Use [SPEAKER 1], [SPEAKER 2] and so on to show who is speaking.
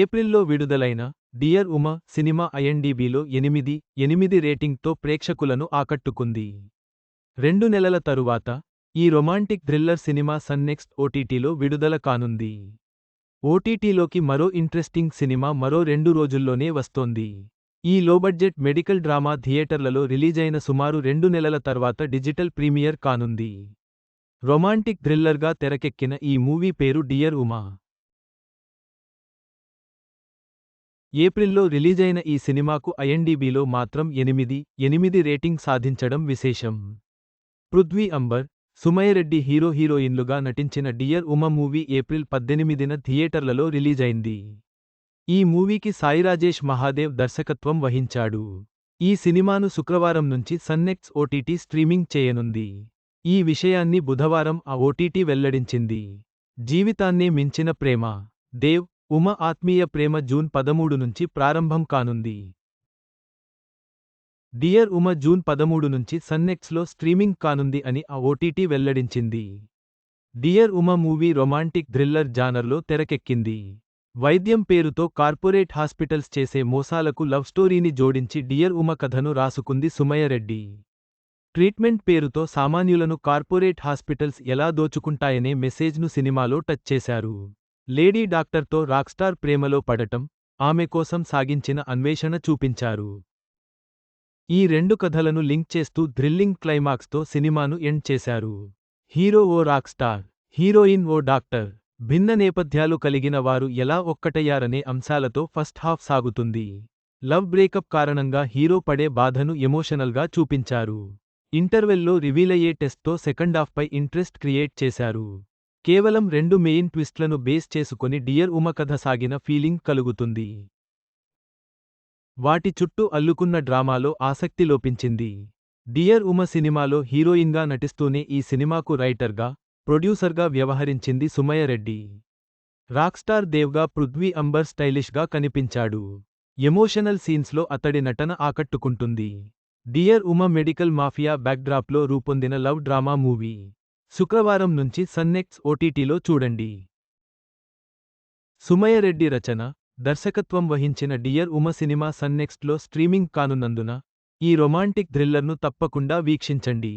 [SPEAKER 1] ఏప్రిల్లో విడుదలైన dear Uma cinema ఐఎన్డీబీలో ఎనిమిది ఎనిమిది రేటింగ్తో ప్రేక్షకులను ఆకట్టుకుంది. రెండు నెలల తరువాత ఈ రొమాంటిక్ థ్రిల్లర్ సినిమా సన్నెక్స్ట్ ఓటీటీలో విడుదల కానుంది. ఓటీటీలోకి మరో ఇంట్రెస్టింగ్ సినిమా మరో రెండు రోజుల్లోనే వస్తోంది. ఈ లోబడ్జెట్ మెడికల్ డ్రామా థియేటర్లలో రిలీజైన సుమారు రెండు నెలల తర్వాత డిజిటల్ ప్రీమియర్ కానుంది. రొమాంటిక్ థ్రిల్లర్గా తెరకెక్కిన ఈ మూవీ పేరు డియర్ ఉమా. ఏప్రిల్లో రిలీజైన ఈ సినిమాకు ఐఎన్డీబీలో మాత్రం ఎనిమిది ఎనిమిది రేటింగ్ సాధించడం విశేషం. పృథ్వీ అంబర్ సుమయరెడ్డి హీరో హీరోయిన్లుగా నటించిన డియర్ ఉమ మూవీ ఏప్రిల్ పద్దెనిమిదిన థియేటర్లలో రిలీజైంది. ఈ మూవీకి సాయిరాజేష్ మహాదేవ్ దర్శకత్వం వహించాడు. ఈ సినిమాను శుక్రవారం నుంచి సన్నెక్స్ ఓటీటీ స్ట్రీమింగ్ చేయనుంది. ఈ విషయాన్ని బుధవారం ఆ ఓటీటీ వెల్లడించింది. జీవితాన్నే మించిన ప్రేమ. దేవ్ ఉమ ఆత్మీయ ప్రేమ జూన్ పదమూడు నుంచి ప్రారంభం కానుంది. డియర్ ఉమ జూన్ పదమూడు నుంచి సన్నెక్స్లో స్ట్రీమింగ్ కానుంది అని ఆ ఓటీటీ వెల్లడించింది. Dear Uma movie romantic thriller జానర్లో తెరకెక్కింది. వైద్యం పేరుతో కార్పొరేట్ హాస్పిటల్స్ చేసే మోసాలకు లవ్ స్టోరీని జోడించి డియర్ ఉమ కథను రాసుకుంది సుమయరెడ్డి ట్రీట్మెంట్ పేరుతో సామాన్యులను కార్పొరేట్ హాస్పిటల్స్ ఎలా దోచుకుంటాయనే మెసేజ్ను సినిమాలో టచ్ చేశారు. లేడీ డాక్టర్తో రాక్స్టార్ ప్రేమలో పడటం ఆమె కోసం సాగించిన అన్వేషణ చూపించారు. ఈ రెండు కథలను లింక్ చేస్తూ థ్రిల్లింగ్ క్లైమాక్స్తో సినిమాను ఎండ్ చేశారు. హీరో ఓ రాక్ స్టార్ హీరోయిన్ ఓ డాక్టర్ భిన్న నేపథ్యాలు కలిగిన వారు ఎలా ఒక్కటయ్యారనే అంశాలతో ఫస్ట్ హాఫ్ సాగుతుంది. లవ్ బ్రేకప్ కారణంగా హీరో పడే బాధను ఎమోషనల్గా చూపించారు. ఇంటర్వెల్లో రివీలయ్యే టెస్ట్తో సెకండాఫ్పై ఇంట్రెస్ట్ క్రియేట్ చేశారు. కేవలం రెండు మెయిన్ ట్విస్ట్లను బేస్ చేసుకొని డియర్ ఉమ కథ సాగిన ఫీలింగ్ కలుగుతుంది. వాటి చుట్టూ అల్లుకున్న డ్రామాలో ఆసక్తి లోపించింది. డియర్ ఉమ సినిమాలో హీరోయిన్గా నటిస్తూనే ఈ సినిమాకు రైటర్గా ప్రొడ్యూసర్గా వ్యవహరించింది సుమయరెడ్డి రాక్స్టార్ దేవ్గా పృథ్వీ అంబర్ స్టైలిష్గా కనిపించాడు. ఎమోషనల్ సీన్స్లో అతడి నటన ఆకట్టుకుంటుంది. డియర్ ఉమ మెడికల్ మాఫియా బ్యాక్డ్రాప్లో రూపొందిన లవ్ డ్రామా మూవీ. శుక్రవారం నుంచి సన్నెక్స్ ఓటీటీలో చూడండి. సుమయరెడ్డి రచన దర్శకత్వం వహించిన డియర్ ఉమ సినిమా సన్నెక్స్ట్లో స్ట్రీమింగ్ కానున్నందున ఈ రొమాంటిక్ థ్రిల్లర్ను తప్పకుండా వీక్షించండి.